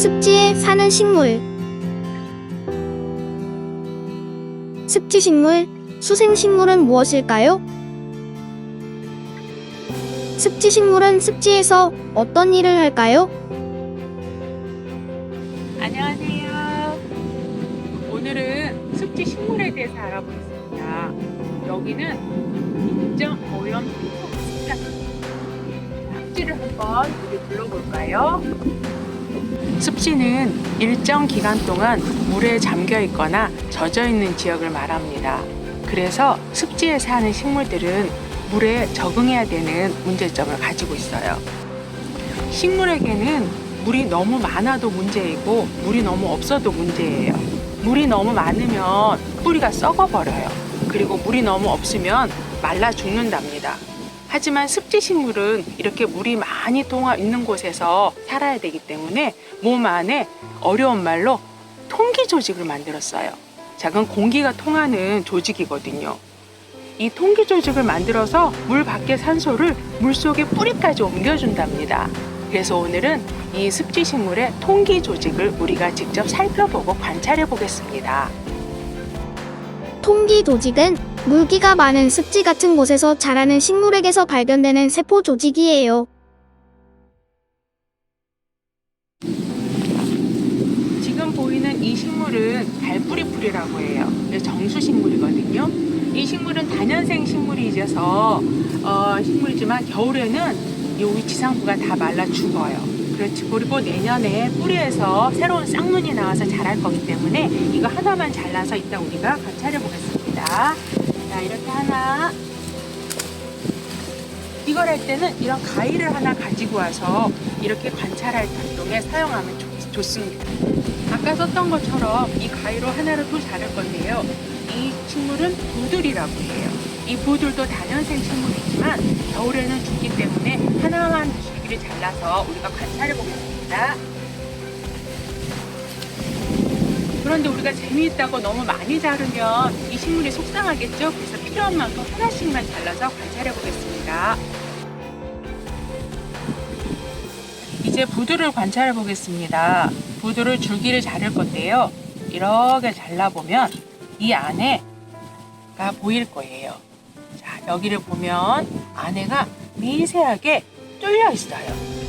습지에 사는 식물. 습지식물, 수생식물은 무엇일까요? 습지식물은 습지에서 어떤 일을 할까요? 안녕하세요. 오늘은 습지 식물에 대해서 알아보겠습니다. 여기는 인정 오염 필터입니다. 습지를 한번 우리 불러볼까요? 습지는 일정 기간 동안 물에 잠겨 있거나 젖어 있는 지역을 말합니다. 그래서 습지에 사는 식물들은 물에 적응해야 되는 문제점을 가지고 있어요. 식물에게는 물이 너무 많아도 문제이고 물이 너무 없어도 문제예요. 물이 너무 많으면 뿌리가 썩어버려요. 그리고 물이 너무 없으면 말라 죽는답니다. 하지만 습지 식물은 이렇게 물이 많이 통하 있는 곳에서 살아야 되기 때문에 몸 안에 어려운 말로 통기 조직을 만들었어요. 작은 공기가 통하는 조직이거든요. 이 통기 조직을 만들어서 물 밖의 산소를 물 속의 뿌리까지 옮겨준답니다. 그래서 오늘은 이 습지 식물의 통기 조직을 우리가 직접 살펴보고 관찰해 보겠습니다. 통기 조직은 물기가 많은 습지 같은 곳에서 자라는 식물에게서 발견되는 세포 조직이에요. 지금 보이는 이 식물은 달뿌리풀이라고 해요. 정수식물이거든요. 이 식물은 다년생 식물이져서 어, 식물이지만 겨울에는 이 지상부가 다 말라 죽어요. 그렇지. 그리고 내년에 뿌리에서 새로운 쌍눈이 나와서 자랄 거기 때문에 이거 하나만 잘라서 이따 우리가 관찰해 보겠습니다. 자, 이렇게 하나. 이걸 할 때는 이런 가위를 하나 가지고 와서 이렇게 관찰할 활동에 사용하면 좋, 좋습니다. 아까 썼던 것처럼 이 가위로 하나를 또 자를 건데요. 이 식물은 부들이라고 해요. 이 부들도 다년생 식물이지만 겨울에는 죽기 때문에 하나만 줄기를 잘라서 우리가 관찰해 보겠습니다. 그런데 우리가 재미있다고 너무 많이 자르면 이 식물이 속상하겠죠? 그래서 필요한 만큼 하나씩만 잘라서 관찰해 보겠습니다. 이제 부두를 관찰해 보겠습니다. 부두를 줄기를 자를 건데요. 이렇게 잘라보면 이 안에가 보일 거예요. 자, 여기를 보면 안에가 미세하게 뚫려 있어요.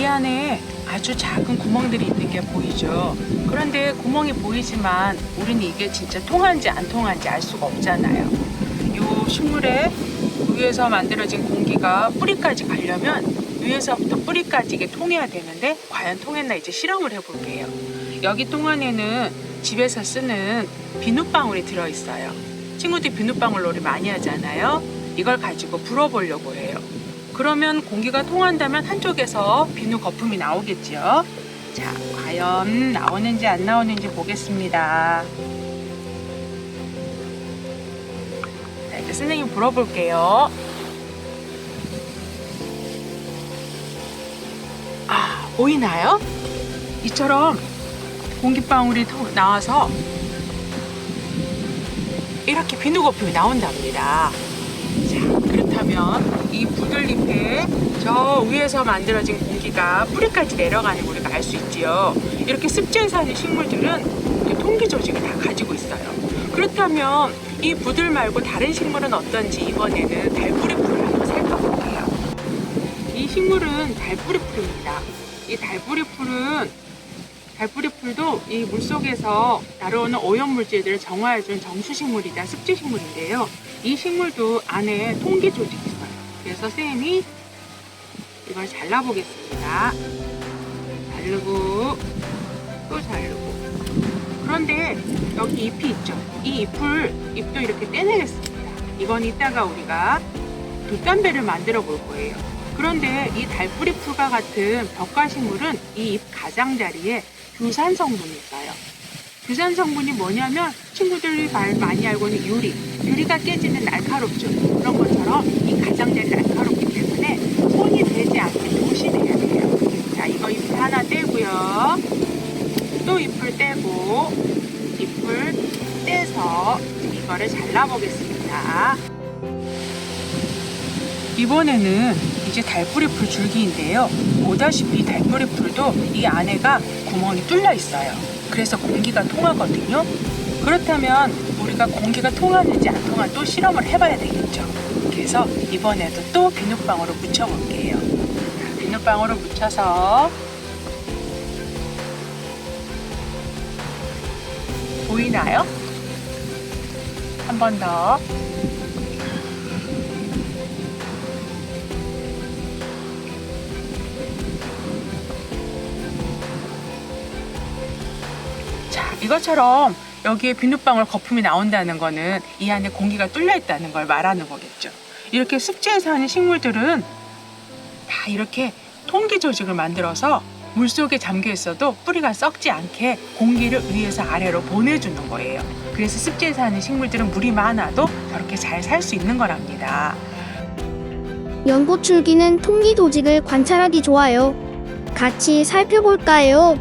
이 안에 아주 작은 구멍들이 있는 게 보이죠. 그런데 구멍이 보이지만 우리는 이게 진짜 통한지 안 통한지 알 수가 없잖아요. 이 식물의 위에서 만들어진 공기가 뿌리까지 가려면 위에서부터 뿌리까지 이게 통해야 되는데 과연 통했나 이제 실험을 해볼게요. 여기 동안에는 집에서 쓰는 비눗방울이 들어있어요. 친구들이 비눗방울 놀이 많이 하잖아요. 이걸 가지고 불어보려고 해요. 그러면 공기가 통한다면 한쪽에서 비누 거품이 나오겠죠. 자, 과연 나오는지 안 나오는지 보겠습니다. 자, 이제 선생님 불어볼게요. 아, 보이나요? 이처럼 공기방울이 토- 나와서 이렇게 비누 거품이 나온답니다. 자, 그렇다면 이 부들잎에 저 위에서 만들어진 공기가 뿌리까지 내려가는 걸 우리가 알 수 있지요. 이렇게 습지에 사는 식물들은 이 통기 조직을 다 가지고 있어요. 그렇다면 이 부들 말고 다른 식물은 어떤지 이번에는 달뿌리 풀을 한번 살펴볼게요. 이 식물은 달뿌리 풀입니다. 이 달뿌리 풀은 달뿌리 풀도 이 물속에서 날아오는 오염물질들을 정화해주는 정수식물이자 습지식물인데요. 이 식물도 안에 통기 조직이 있어요. 그래서 쌤이 이걸 잘라보겠습니다. 자르고 또 자르고 그런데 여기 잎이 있죠. 이 잎을 잎도 이렇게 떼내겠습니다. 이건 이따가 우리가 돛담배를 만들어 볼 거예요. 그런데 이 달뿌리 풀과 같은 벽과식물은 이 잎 가장자리에 규산 성분이 있어요. 규산 성분이 뭐냐면 친구들이 말- 많이 알고 있는 유리, 유리가 깨지는 날카롭죠. 그런 것처럼 이 가장자리 날카롭기 때문에 손이 되지 않게 조심해야 돼요. 자, 이거 잎 하나 떼고요. 또 잎을 떼고 잎을 떼서 이거를 잘라보겠습니다. 이번에는 이제 달뿌리풀 줄기인데요. 보다시피 달뿌리풀도 이 안에가 구멍이 뚫려 있어요. 그래서 공기가 통하거든요. 그렇다면 우리가 공기가 통하는지 안 통하는지 또 실험을 해봐야 되겠죠. 그래서 이번에도 또 비눗방울을 묻혀볼게요. 자, 비눗방울을 묻혀서 보이나요? 한 번 더. 자, 이것처럼 여기에 비눗방울 거품이 나온다는 거는 이 안에 공기가 뚫려 있다는 걸 말하는 거겠죠. 이렇게 습지에 사는 식물들은 다 이렇게 통기 조직을 만들어서 물 속에 잠겨 있어도 뿌리가 썩지 않게 공기를 위에서 아래로 보내주는 거예요. 그래서 습지에 사는 식물들은 물이 많아도 저렇게 잘 살 수 있는 거랍니다. 연꽃줄기는 통기 조직을 관찰하기 좋아요. 같이 살펴볼까요?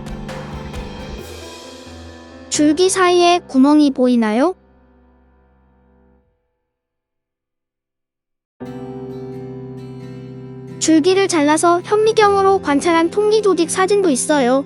줄기 사이에 구멍이 보이나요? 줄기를 잘라서 현미경으로 관찰한 통기 조직 사진도 있어요.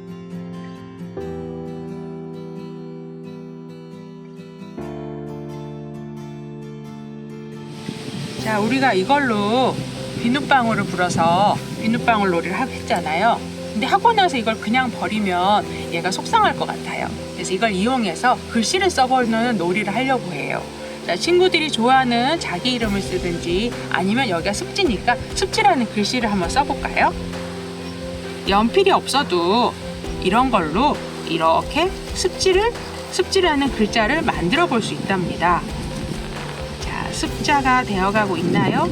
자, 우리가 이걸로 비눗방울을 불어서 비눗방울 놀이를 했잖아요. 근데 하고 나서 이걸 그냥 버리면 얘가 속상할 것 같아요. 그래서 이걸 이용해서 글씨를 써보는 놀이를 하려고 해요. 자, 친구들이 좋아하는 자기 이름을 쓰든지 아니면 여기가 습지니까 습지라는 글씨를 한번 써볼까요? 연필이 없어도 이런 걸로 이렇게 습지를 습지라는 글자를 만들어 볼 수 있답니다. 자, 습자가 되어가고 있나요?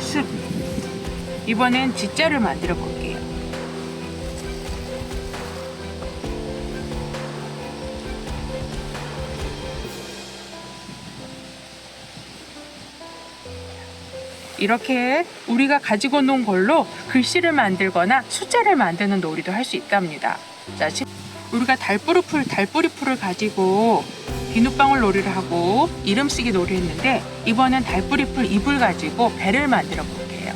습. 이번엔 지자를 만들어 볼게요. 이렇게 우리가 가지고 논 걸로 글씨를 만들거나 숫자를 만드는 놀이도 할 수 있답니다. 자, 지- 우리가 달뿌리풀, 달뿌리풀을 가지고 비눗방울 놀이를 하고 이름 쓰기 놀이 했는데 이번엔 달뿌리풀 잎을 가지고 배를 만들어 볼게요.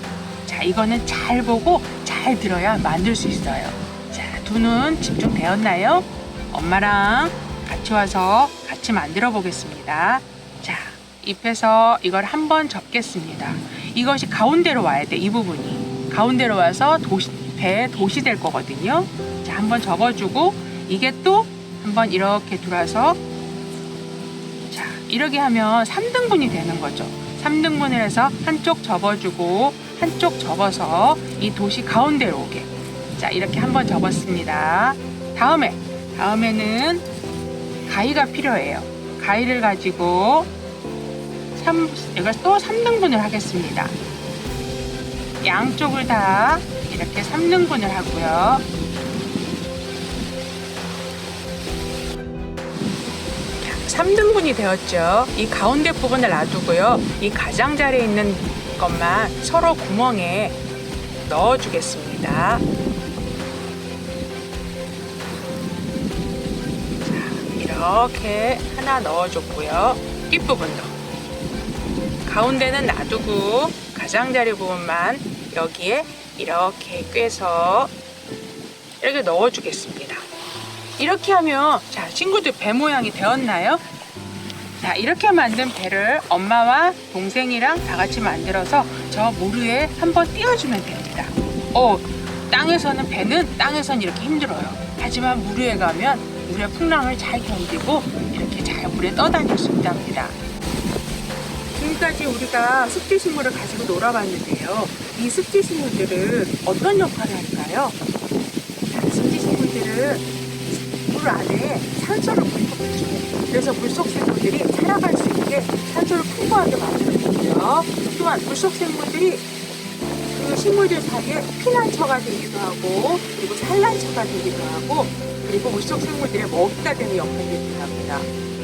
자, 이거는 잘 보고 잘 들어야 만들 수 있어요. 자, 두 눈 집중되었나요? 엄마랑 같이 와서 같이 만들어 보겠습니다. 자, 잎에서 이걸 한번 접겠습니다. 이것이 가운데로 와야 돼, 이 부분이. 가운데로 와서 도시, 배에 도시 될 거거든요. 자, 한번 접어주고, 이게 또 한번 이렇게 돌아서, 자, 이렇게 하면 3등분이 되는 거죠. 3등분을 해서 한쪽 접어주고, 한쪽 접어서 이 도시 가운데로 오게. 자, 이렇게 한번 접었습니다. 다음에, 다음에는 가위가 필요해요. 가위를 가지고 3, 이걸 또 3등분을 하겠습니다. 양쪽을 다 이렇게 3등분을 하고요. 자, 3등분이 되었죠. 이 가운데 부분을 놔두고요. 이 가장자리에 있는 것만 서로 구멍에 넣어주겠습니다. 자, 이렇게 하나 넣어줬고요. 뒷부분도. 가운데는 놔두고 가장자리 부분만 여기에 이렇게 꿰서 이렇게 넣어주겠습니다. 이렇게 하면 자 친구들 배 모양이 되었나요? 자 이렇게 만든 배를 엄마와 동생이랑 다 같이 만들어서 저물 위에 한번 띄워주면 됩니다. 어 땅에서는 배는 땅에서는 이렇게 힘들어요. 하지만 물 위에 가면 물의 풍랑을 잘 견디고 이렇게 잘 물에 떠다닐 수 있답니다. 지금까지 우리가 습지 식물을 가지고 놀아봤는데요. 이 습지 식물들은 어떤 역할을 할까요? 자, 습지 식물들은 물 안에 산소를 공급해줘요. 그래서 물속 생물들이 살아갈 수 있게 산소를 풍부하게 만들어주고요. 또한 물속 생물들이 그 식물들 사이에 피난처가 되기도 하고 그리고 산란처가 되기도 하고 그리고 물속 생물들의 먹이가 되는 역할을 합니다.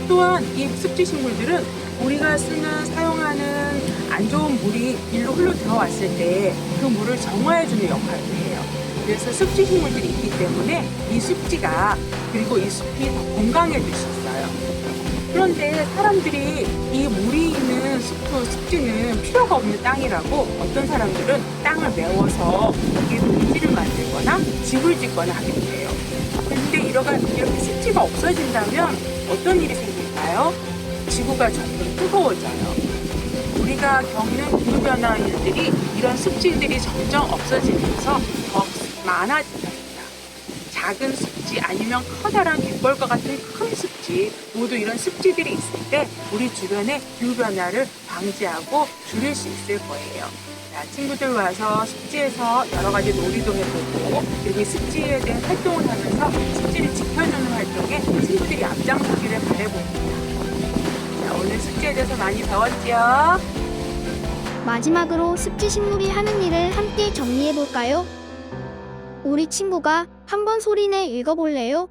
또한 이 습지 식물들은 우리가 쓰는 사용하는 안 좋은 물이 일로 흘러 들어왔을 때 그 물을 정화해주는 역할을 해요. 그래서 습지 식물들이 있기 때문에 이 습지가 그리고 이 숲이 더 건강해질 수 있어요. 그런데 사람들이 이 물이 있는 숲을 습지는 필요가 없는 땅이라고 어떤 사람들은 땅을 메워서 거기에 농지를 만들거나 집을 짓거나 하게 돼요. 근데 이러가 이렇게 습지가 없어진다면 어떤 일이 생길까요? 지구가 점점 뜨거워져요. 우리가 겪는 기후변화 일들이 이런 습지들이 점점 없어지면서 더 많아진답니다. 작은 습지 아니면 커다란 갯벌과 같은 큰 습지 모두 이런 습지들이 있을 때 우리 주변의 기후변화를 방지하고 줄일 수 있을 거예요. 자, 친구들 와서 습지에서 여러 가지 놀이도 해보고 여기 습지에 대한 활동을 하면서 습지를 지켜주는 활동에 친구들이 앞장서기를 바라봅니다. 자, 오늘 습지에 대해서 많이 배웠죠? 마지막으로 습지 식물이 하는 일을 함께 정리해 볼까요? 우리 친구가 한번 소리내 읽어볼래요?